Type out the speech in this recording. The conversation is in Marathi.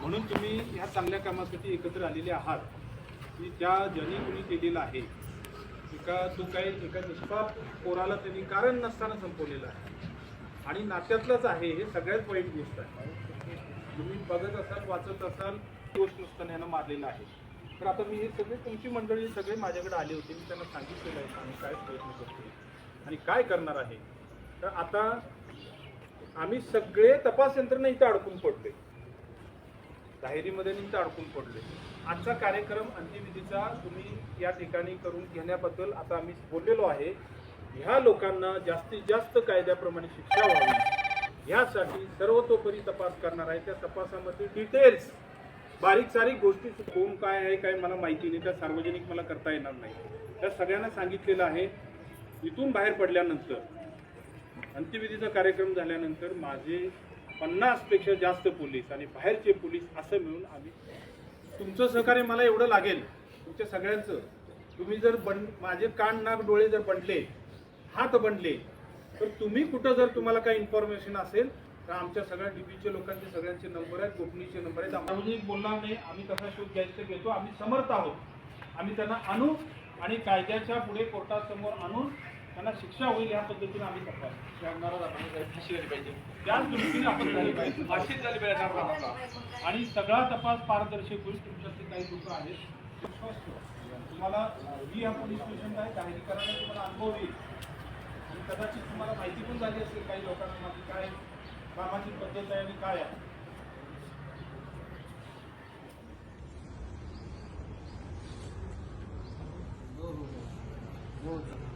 म्हणून तुम्ही ह्या चांगल्या कामासाठी एकत्र आलेले आहात. की त्या ज्यांनी कुणी केलेलं आहे एका तो काही एका निष्पाप पोराला त्यांनी कारण नसताना संपवलेला आहे. आणि नात्यातलंच आहे हे सगळ्यात वाईट गोष्ट आहे. तुम्ही बघत असाल वाचत असाल गोष्ट नसताना यानं मारलेलं आहे. तर आता मी हे सगळे तुमची मंडळी सगळे माझ्याकडे आले होते मी त्यांना सांगितलेलं आहे आम्ही काय प्रयत्न करतो आणि काय करणार आहे. तर आता आम्ही सगळे तपास यंत्रणा इथं अडकून पडते धायरीमध्ये निमित्त अडकून पडले. आजचा कार्यक्रम अंत्यविधीचा तुम्ही या ठिकाणी करून घेण्याबद्दल आता आम्ही बोललेलो आहे. ह्या लोकांना जास्तीत जास्त कायद्याप्रमाणे शिक्षा व्हावी. यासाठी सर्वतोपरी तपास करणार आहे. त्या तपासामध्ये डिटेल्स बारीक सारीक गोष्टी कोण काय आहे काय मला माहिती नाही. त्या सार्वजनिक मला करता येणार नाही. त्या सगळ्यांना सांगितलेलं आहे. इथून बाहेर पडल्यानंतर अंत्यविधीचा कार्यक्रम झाल्यानंतर माझे पन्नासपेक्षा जास्त पोलीस आणि बाहेरचे पोलीस असं मिळून आम्ही तुमचं सहकार्य मला एवढं लागेल तुमच्या सगळ्यांचं. तुम्ही जर बन माझे कान नाक डोळे जर बनले हात बनले तर तुम्ही कुठं जर तुम्हाला काही इन्फॉर्मेशन असेल तर आमच्या सगळ्या डीपीच्या लोकांचे सगळ्यांचे नंबर आहेत गोपनीयचे नंबर आहेत. सार्वजनिक बोलणार नाही आम्ही कसा शोध घ्यायचा घेतो आम्ही समर्थ आहोत. आम्ही त्यांना आणू आणि कायद्याच्या पुढे कोर्टासमोर आणून त्यांना शिक्षा होईल या पद्धतीने आम्ही पाहिजे. त्याच दृष्टीने आपण झाली पाहिजे. फाशीच झाली पाहिजे आणि सगळा तपास पारदर्शक होईल. तुमच्यातले काही लोक आहेत. तुम्हाला ही या पोलीस स्टेशनला आहे काही तुम्हाला अनुभव येईल आणि कदाचित तुम्हाला माहिती पण झाली असेल काही लोकांना माझी काय कामाची पद्धत आहे आणि काय आहे. हो हो. हो. हो, हो.